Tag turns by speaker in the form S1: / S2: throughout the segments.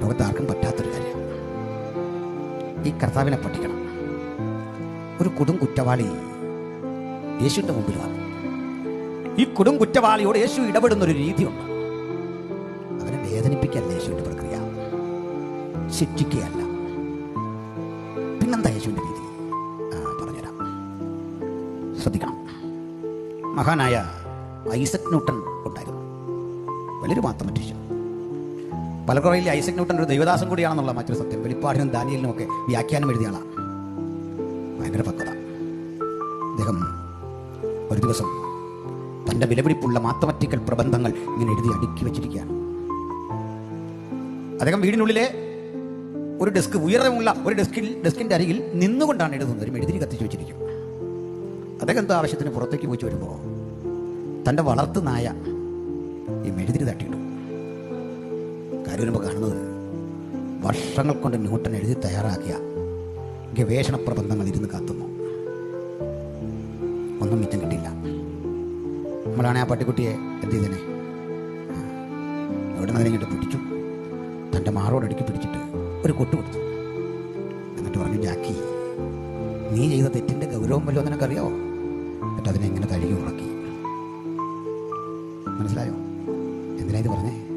S1: ലോകത്ത് ആർക്കും പറ്റാത്തൊരു കാര്യം. ഈ കർത്താവിനെ പഠിക്കണം ഒരു കൊടും കുറ്റവാളി യേശുവിന്റെ മുമ്പിൽ വന്നു. ഈ കൊടും കുറ്റവാളിയോട് യേശു ഇടപെടുന്ന ഒരു രീതിയുണ്ട്. അവനെ വേദനിപ്പിക്കല്ല യേശുവിന്റെ പ്രക്രിയ. ശിക്ഷിക്കുകയല്ല. പിന്നെന്താ യേശുവിന്റെ രീതി? പറഞ്ഞുതരാം. ശ്രദ്ധിക്കണം. മഹാനായ ഐസക് ന്യൂട്ടൺ ഉണ്ടായിരുന്നു. വലിയൊരു മാത്തമറ്റീഷ്യൻ. പലകുറയിൽ ഐസക് ന്യൂട്ടൻ ഒരു ദൈവദാസം കൂടിയാണെന്നുള്ള മറ്റൊരു സത്യം. വെളിപ്പാടിനും ദാനിയലിനും ഒക്കെ വ്യാഖ്യാനം എഴുതിയാളാണ് ഭയങ്കര പക്വത. അദ്ദേഹം ഒരു ദിവസം തന്റെ വിലപിടിപ്പുള്ള മാത്തമാറ്റിക്കൽ പ്രബന്ധങ്ങൾ ഇങ്ങനെ എഴുതി അടുക്കി വെച്ചിരിക്കുകയാണ്. അദ്ദേഹം വീടിനുള്ളിലെ ഒരു ഡെസ്ക് ഉയരമുള്ള ഒരു ഡെസ്കിൽ ഡെസ്കിന്റെ അരികിൽ നിന്നുകൊണ്ടാണ് എഴുതുന്നത്. ഒരു മെഴുതിരി കത്തിച്ച് വെച്ചിരിക്കും. അദ്ദേഹം എന്തോ ആവശ്യത്തിന് പുറത്തേക്ക് പോയി വരുമ്പോൾ തന്റെ വളർത്തുനായ ഈ മെഴുതിരി തട്ടിയിട്ടു കാര്യം വരുമ്പോൾ കാണുന്നത്. വർഷങ്ങൾ കൊണ്ട് ന്യൂട്ടൻ എഴുതി തയ്യാറാക്കിയ ഗവേഷണ പ്രബന്ധങ്ങൾ ഇരുന്ന് കാത്തുന്നു. ഒന്നും മിച്ചം കിട്ടിയില്ല. നമ്മളാണ് ആ പട്ടിക്കുട്ടിയെ എന്ത് ചെയ്തേനെ? എവിടെ നിന്ന് ഇങ്ങോട്ട് പിടിച്ചു? തന്റെ മാറോടടുക്കി പിടിച്ചിട്ട് ഒരു കൊട്ട് കൊടുത്തു. എന്നിട്ട് പറഞ്ഞു ജാക്കി നീ ചെയ്ത തെറ്റിന്റെ ഗൗരവം വല്ലതും അറിയാമോ എന്നിട്ട് അതിനെ എങ്ങനെ തഴുകി ഉറക്കി. മനസ്സിലായോ? എന്തിനാ ഇത് പറഞ്ഞേ?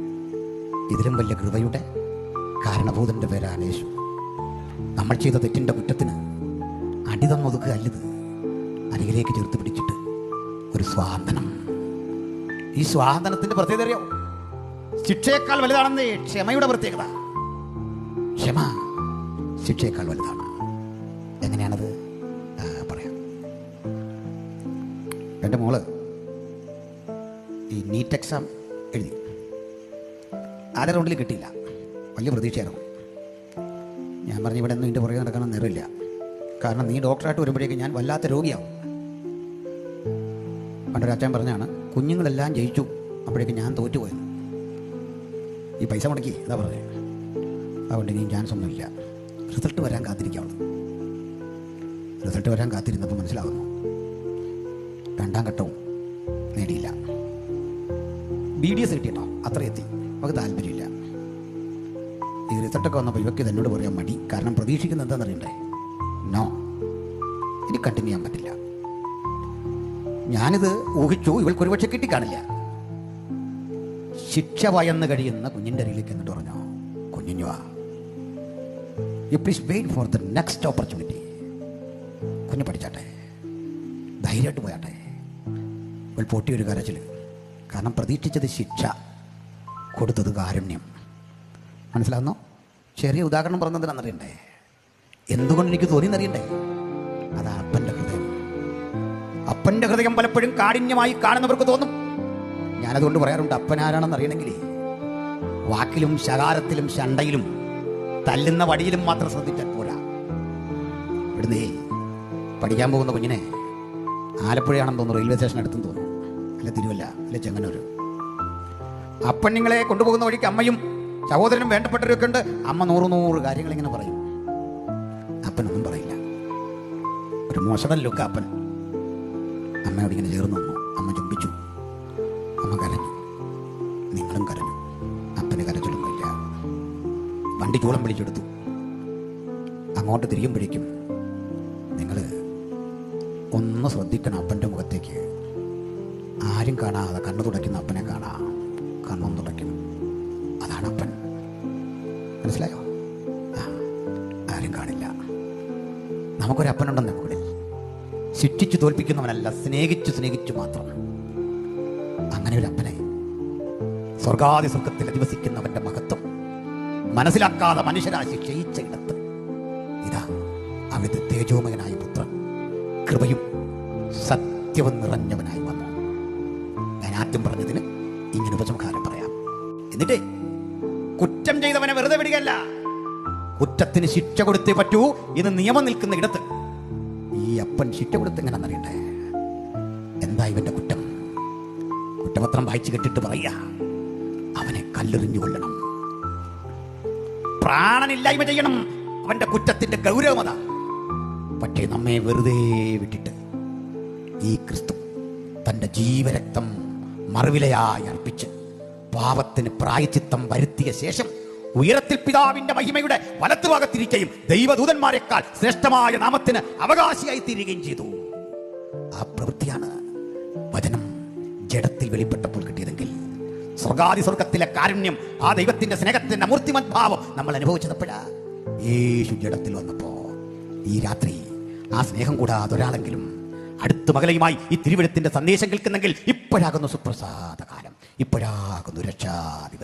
S1: ഇതിലും വലിയ കൃപയുടെ കാരണഭൂതന്റെ പേരാണ് യേശു. നമ്മൾ ചെയ്ത തെറ്റിന്റെ കുറ്റത്തിന് അടിതന്നൊതുക്കുക അല്ലത്. അരികിലേക്ക് ചേർത്ത് പിടിച്ചിട്ട് ഒരു സ്വാതനം ഈ സ്വാതനത്തിന്റെ പ്രത്യേകത അറിയോ? ശിക്ഷയേക്കാൾ വലുതാണെന്ന് ക്ഷമയുടെ പ്രത്യേകത. ക്ഷമ ശിക്ഷയേക്കാൾ വലുതാണ്. എങ്ങനെയാണത്? പറയാം. എന്റെ മോൾ ഈ നീറ്റ് എക്സാം എഴുതി. ആദ്യ റൗണ്ടിൽ കിട്ടിയില്ല. വലിയ പ്രതീക്ഷയായിരുന്നു. ഞാൻ പറഞ്ഞു ഇവിടെ ഒന്നും ഇതിന്റെ പുറകെ നടക്കണം നേരമില്ല. കാരണം നീ ഡോക്ടറായിട്ട് വരുമ്പോഴേക്കും ഞാൻ വല്ലാത്ത രോഗിയാവും. പണ്ടൊരു അച്ഛൻ പറഞ്ഞാണ് കുഞ്ഞുങ്ങളെല്ലാം ജയിച്ചു. അപ്പോഴേക്കും ഞാൻ തോറ്റുപോയെന്ന്. ഈ പൈസ മുടക്കി എന്താ പറഞ്ഞത് അതുകൊണ്ട് ഇനിയും ചാൻസ് ഒന്നുമില്ല റിസൾട്ട് വരാൻ കാത്തിരിക്കാവുള്ളൂ റിസൾട്ട് വരാൻ കാത്തിരുന്നപ്പോൾ മനസ്സിലാവുന്നു രണ്ടാം ഘട്ടവും നേടിയില്ല. ബി ഡി എസ് കിട്ടിയിട്ടോ അത്ര എത്തി നമുക്ക് താല്പര്യമില്ല. ഈ റിസൾട്ടൊക്കെ വന്നപ്പോൾ ഇവയ്ക്ക് എന്നോട് പറയാൻ മടി. കാരണം പ്രതീക്ഷിക്കുന്നത് എന്താണെന്ന് അറിയണ്ടേ? നോ. ഇനി കണ്ടിന്യൂ ചെയ്യാൻ പറ്റില്ല. ഞാനിത് ഊഹിച്ചു. ഇവൾക്ക് ഒരുപക്ഷെ കിട്ടിക്കാണില്ല. ശിക്ഷ വയന്ന് കഴിയുന്ന കുഞ്ഞിന്റെ അരിയിലേക്ക് എന്നിട്ട് പറഞ്ഞു കുഞ്ഞിഞ്ഞു you please wait for the next opportunity കുഞ്ഞ് പഠിച്ചാട്ടെ. ധൈര്യമായിട്ട് പോയാട്ടെ. ഇവൾ പൊട്ടിയൊരു കരച്ചിൽ കാരണം പ്രതീക്ഷിച്ചത് ശിക്ഷ. കൊടുത്തത് കാരുണ്യം. മനസ്സിലാകുന്നോ ചെറിയ ഉദാഹരണം പറഞ്ഞതിനാണെന്നറിയണ്ടേ എന്തുകൊണ്ട് എനിക്ക് തോന്നി എന്നറിയണ്ടേ? അതാ അപ്പന്റെ ഹൃദയം. അപ്പന്റെ ഹൃദയം പലപ്പോഴും കാഠിന്യമായി കാണുന്നവർക്ക് തോന്നും. ഞാനതുകൊണ്ട് പറയാറുണ്ട് അപ്പൻ ആരാണെന്ന് അറിയണമെങ്കിൽ വാക്കിലും ശകാരത്തിലും ശണ്ടയിലും തല്ലുന്ന വടിയിലും മാത്രം ശ്രദ്ധിച്ചാൽ പോരാ. ഇവിടുന്നേ പഠിക്കാൻ പോകുന്ന കുഞ്ഞിനെ ആലപ്പുഴയാണെന്ന് തോന്നുന്നു റെയിൽവേ സ്റ്റേഷൻ അടുത്തും തോന്നുന്നു. അല്ല തിരുവല്ല അല്ലെ ചെങ്ങന്നൂർ അപ്പൻ നിങ്ങളെ കൊണ്ടുപോകുന്ന വഴിക്ക് അമ്മയും സഹോദരനും വേണ്ടപ്പെട്ടവരൊക്കെ ഉണ്ട്. അമ്മ നൂറ് നൂറ് കാര്യങ്ങൾ ഇങ്ങനെ പറയും. അപ്പനൊന്നും പറയില്ല. ഒരു മോശടൻ ലുക്ക് അപ്പൻ. അമ്മയോട് ഇങ്ങനെ ചേർന്നു നിന്നു. അമ്മ ചുംബിച്ചു. അമ്മ കരഞ്ഞു. നിങ്ങളും കരഞ്ഞു. അപ്പന് കരച്ചിലൊന്നുമില്ല. വണ്ടി ചൂളം പിടിച്ചെടുത്തു അങ്ങോട്ട് തിരിയുമ്പോഴേക്കും നിങ്ങൾ ഒന്ന് ശ്രദ്ധിക്കണം അപ്പന്റെ മുഖത്തേക്ക്. ആരും കാണാതെ കണ്ണു തുടയ്ക്കുന്ന അപ്പനെ ശിക്ഷിച്ചു തോൽപ്പിക്കുന്നവനല്ല സ്നേഹിച്ചു സ്നേഹിച്ചു മാത്രം. അങ്ങനെ ഒരു അപ്പനെ സ്വർഗാദി സ്വർഗത്തിൽ അധിവസിക്കുന്നവന്റെ മഹത്വം മനസ്സിലാക്കാതെ മനുഷ്യരാശി ക്ഷയിച്ച ഇടത്ത്. ഇതാ അവിടുത്തെ തേജോമയനായ പുത്രൻ. കൃപയും സത്യവും നിറഞ്ഞവനായി വന്നു. ഞാൻ ആദ്യം പറഞ്ഞതിന് ഇങ്ങനെ ഉപസംഹാരം പറയാം. എന്നിട്ടേ കുറ്റം ചെയ്തവനെ വെറുതെ വിടുകയല്ല. കുറ്റത്തിന് ശിക്ഷ കൊടുത്തേ പറ്റൂ എന്ന് നിയമം നിൽക്കുന്ന ഇടത്ത് അപ്പൻ ശിക്ഷ അറിയട്ടെ എന്താ ഇവന്റെ കുറ്റം? കുറ്റപത്രം വായിച്ചു കെട്ടിട്ട് പറയുക. അവനെ കല്ലെറിഞ്ഞു കൊല്ലണം. പ്രാണനില്ലായ്മ ചെയ്യണം. അവന്റെ കുറ്റത്തിന്റെ ഗൗരവമത പക്ഷേ നമ്മെ വെറുതെ വിട്ടിട്ട് ഈ ക്രിസ്തു തന്റെ ജീവരക്തം മറുവിലയായി അർപ്പിച്ച് പാപത്തിന് പ്രായച്ചിത്തം വരുത്തിയ ശേഷം ഉയരത്തിൽ പിതാവിന്റെ മഹിമയുടെ വലത്തുഭാഗത്തിരിക്കുകയും ദൈവദൂതന്മാരെക്കാൾ ശ്രേഷ്ഠമായ നാമത്തിന് അവകാശിയായി തീരുകയും ചെയ്തു. ആ പ്രവൃത്തിയാണ് വചനം ജഡത്തിൽ വെളിപ്പെട്ടപ്പോൾ കിട്ടിയതെങ്കിൽ സ്വർഗാദി സ്വർഗത്തിലെ കാരുണ്യം ആ ദൈവത്തിന്റെ സ്നേഹത്തിന്റെ മൂർത്തിമത്ഭാവം നമ്മൾ അനുഭവിച്ചതപ്പോഴാ യേശു ജഡത്തിൽ വന്നപ്പോ ഈ രാത്രി ആ സ്നേഹം കൂടാതെ ഒരാളെങ്കിലും അടുത്ത മകളയുമായി ഈ തിരുവിടത്തിന്റെ സന്ദേശം കേൾക്കുന്നെങ്കിൽ ഇപ്പോഴാകുന്നു സുപ്രസാദ കാലം ഇപ്പോഴാകുന്നു രക്ഷാധിപ